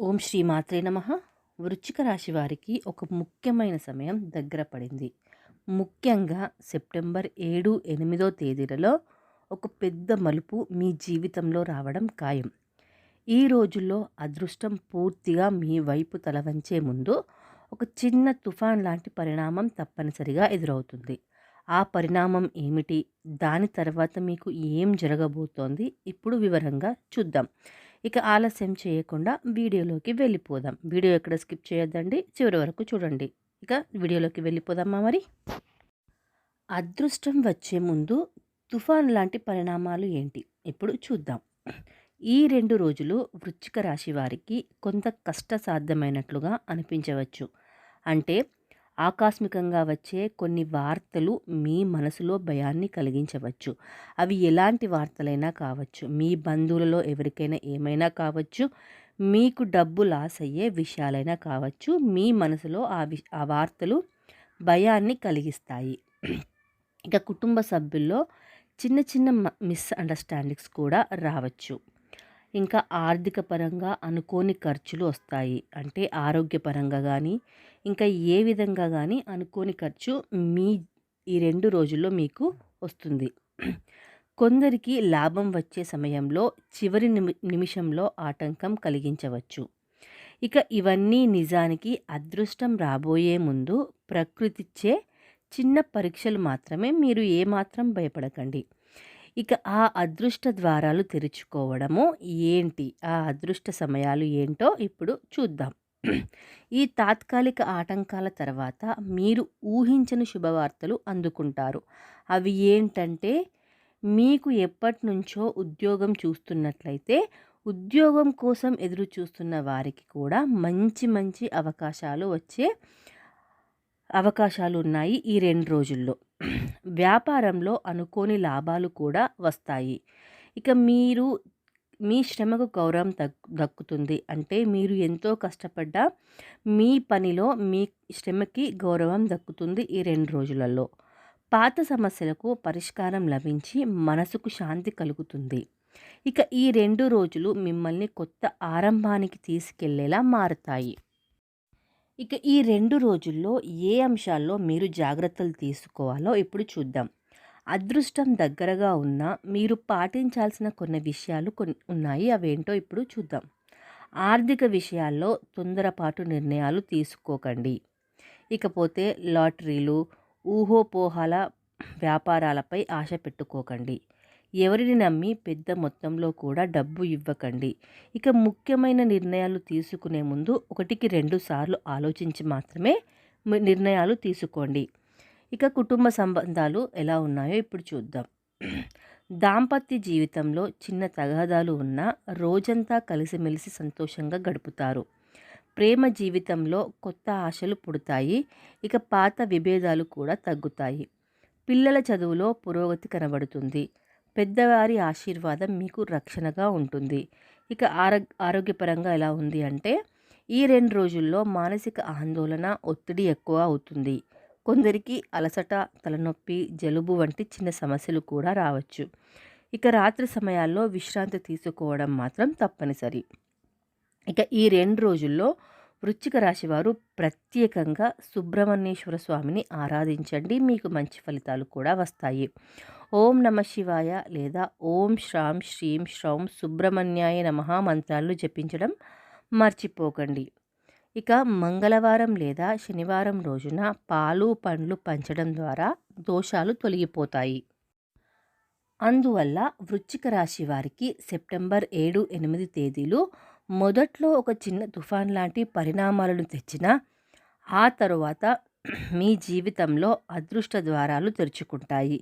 ఓం శ్రీ మాత్రే నమ. వృచ్చిక రాశి వారికి ఒక ముఖ్యమైన సమయం దగ్గర పడింది. ముఖ్యంగా సెప్టెంబర్ ఏడు ఎనిమిదో తేదీలలో ఒక పెద్ద మలుపు మీ జీవితంలో రావడం ఖాయం. ఈ రోజుల్లో అదృష్టం పూర్తిగా మీ వైపు తలవంచే ముందు ఒక చిన్న తుఫాన్ లాంటి పరిణామం తప్పనిసరిగా ఎదురవుతుంది. ఆ పరిణామం ఏమిటి? దాని తర్వాత మీకు ఏం జరగబోతోంది? ఇప్పుడు వివరంగా చూద్దాం. ఇక ఆలస్యం చేయకుండా వీడియోలోకి వెళ్ళిపోదాం. వీడియో ఎక్కడ స్కిప్ చేయొద్దండి చివరి వరకు చూడండి. ఇక వీడియోలోకి వెళ్ళిపోదామా మరి? అదృష్టం వచ్చే ముందు తుఫాన్ లాంటి పరిణామాలు ఏంటి? ఇప్పుడు చూద్దాం. ఈ రెండు రోజులు వృచ్చిక రాశి వారికి కొంత కష్టసాధ్యమైనట్లుగా అనిపించవచ్చు. అంటే ఆకస్మికంగా వచ్చే కొన్ని వార్తలు మీ మనసులో భయాన్ని కలిగించవచ్చు. అవి ఎలాంటి వార్తలైనా కావచ్చు. మీ బంధువులలో ఎవరికైనా ఏమైనా కావచ్చు. మీకు డబ్బు లాస్ అయ్యే విషయాలైనా కావచ్చు. మీ మనసులో ఆ వి ఆ వార్తలు భయాన్ని కలిగిస్తాయి. ఇక కుటుంబ సభ్యుల్లో చిన్న చిన్న మిస్ అండర్స్టాండింగ్స్ కూడా రావచ్చు. ఇంకా ఆర్థిక పరంగా అనుకోని ఖర్చులు వస్తాయి. అంటే ఆరోగ్యపరంగా కానీ ఇంకా ఏ విధంగా కానీ అనుకోని ఖర్చు మీ ఈ రెండు రోజుల్లో మీకు వస్తుంది. కొందరికి లాభం వచ్చే సమయంలో చివరి నిమి నిమిషంలో ఆటంకం కలిగించవచ్చు. ఇక ఇవన్నీ నిజానికి అదృష్టం రాబోయే ముందు ప్రకృతిచ్చే చిన్న పరీక్షలు మాత్రమే మీరు ఏమాత్రం భయపడకండి. ఇక ఆ అదృష్ట ద్వారాలు తెరుచుకోవడము ఏంటి? ఆ అదృష్ట సమయాలు ఏంటో ఇప్పుడు చూద్దాం. ఈ తాత్కాలిక ఆటంకాల తర్వాత మీరు ఊహించని శుభవార్తలు అందుకుంటారు. అవి ఏంటంటే మీకు ఎప్పటి నుంచో ఉద్యోగం చూస్తున్నట్లయితే ఉద్యోగం కోసం ఎదురు చూస్తున్న వారికి కూడా మంచి మంచి అవకాశాలు వచ్చే అవకాశాలు ఉన్నాయి ఈ రెండు రోజుల్లో. వ్యాపారంలో అనుకోని లాభాలు కూడా వస్తాయి. ఇక మీరు మీ శ్రమకు గౌరవం దక్కుతుంది. అంటే మీరు ఎంతో కష్టపడ్డా మీ పనిలో మీ శ్రమకి గౌరవం దక్కుతుంది ఈ రెండు రోజులలో. పాత సమస్యలకు పరిష్కారం లభించి మనసుకు శాంతి కలుగుతుంది. ఇక ఈ రెండు రోజులు మిమ్మల్ని కొత్త ఆరంభానికి తీసుకెళ్ళేలా మారుతాయి. ఇక ఈ రెండు రోజుల్లో ఏ అంశాల్లో మీరు జాగ్రత్తలు తీసుకోవాలో ఇప్పుడు చూద్దాం. అదృష్టం దగ్గరగా ఉన్న మీరు పాటించాల్సిన కొన్ని విషయాలు కొన్ని ఉన్నాయి. అవేంటో ఇప్పుడు చూద్దాం. ఆర్థిక విషయాల్లో తొందరపాటు నిర్ణయాలు తీసుకోకండి. ఇకపోతే లాటరీలు ఊహోపోహాల వ్యాపారాలపై ఆశ పెట్టుకోకండి. ఎవరిని నమ్మి పెద్ద మొత్తంలో కూడా డబ్బు ఇవ్వకండి. ఇక ముఖ్యమైన నిర్ణయాలు తీసుకునే ముందు ఒకటికి రెండు సార్లు ఆలోచించి మాత్రమే నిర్ణయాలు తీసుకోండి. ఇక కుటుంబ సంబంధాలు ఎలా ఉన్నాయో ఇప్పుడు చూద్దాం. దాంపత్య జీవితంలో చిన్న తగాదాలు ఉన్నా రోజంతా కలిసిమెలిసి సంతోషంగా గడుపుతారు. ప్రేమ జీవితంలో కొత్త ఆశలు పుడతాయి. ఇక పాత విభేదాలు కూడా తగ్గుతాయి. పిల్లల చదువులో పురోగతి కనబడుతుంది. పెద్దవారి ఆశీర్వాదం మీకు రక్షణగా ఉంటుంది. ఇక ఆరోగ్య ఆరోగ్యపరంగా ఎలా ఉంది అంటే ఈ రెండు రోజుల్లో మానసిక ఆందోళన ఒత్తిడి ఎక్కువ అవుతుంది. కొందరికి అలసట తలనొప్పి జలుబు వంటి చిన్న సమస్యలు కూడా రావచ్చు. ఇక రాత్రి సమయాల్లో విశ్రాంతి తీసుకోవడం మాత్రం తప్పనిసరి. ఇక ఈ రెండు రోజుల్లో వృశ్చిక రాశి వారు ప్రత్యేకంగా సుబ్రహ్మణ్యేశ్వర స్వామిని ఆరాధించండి. మీకు మంచి ఫలితాలు కూడా వస్తాయి. ఓం నమ శివాయ లేదా ఓం శ్రాం శ్రీం శ్రౌం సుబ్రహ్మణ్యాయ నమ మంత్రాలు జపించడం మర్చిపోకండి. ఇక మంగళవారం లేదా శనివారం రోజున పాలు పండ్లు పంచడం ద్వారా దోషాలు తొలగిపోతాయి. అందువల్ల వృచ్చిక రాశి వారికి సెప్టెంబర్ ఏడు ఎనిమిది తేదీలు మొదట్లో ఒక చిన్న తుఫాన్ లాంటి పరిణామాలను తెచ్చిన ఆ తరువాత మీ జీవితంలో అదృష్ట ద్వారాలు తెరుచుకుంటాయి.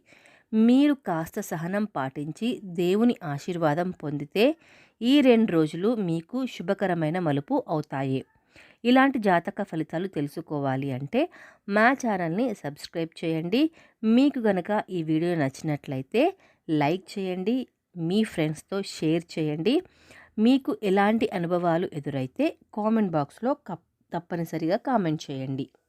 మీరు కాస్త సహనం పాటించి దేవుని ఆశీర్వాదం పొందితే ఈ రెండు రోజులు మీకు శుభకరమైన మలుపు అవుతాయి. ఇలాంటి జాతక ఫలితాలు తెలుసుకోవాలి అంటే మా ఛానల్ని సబ్స్క్రైబ్ చేయండి. మీకు గనక ఈ వీడియో నచ్చినట్లయితే లైక్ చేయండి మీ ఫ్రెండ్స్తో షేర్ చేయండి. మీకు ఎలాంటి అనుభవాలు ఎదురైతే కామెంట్ బాక్స్లో తప్పనిసరిగా కామెంట్ చేయండి.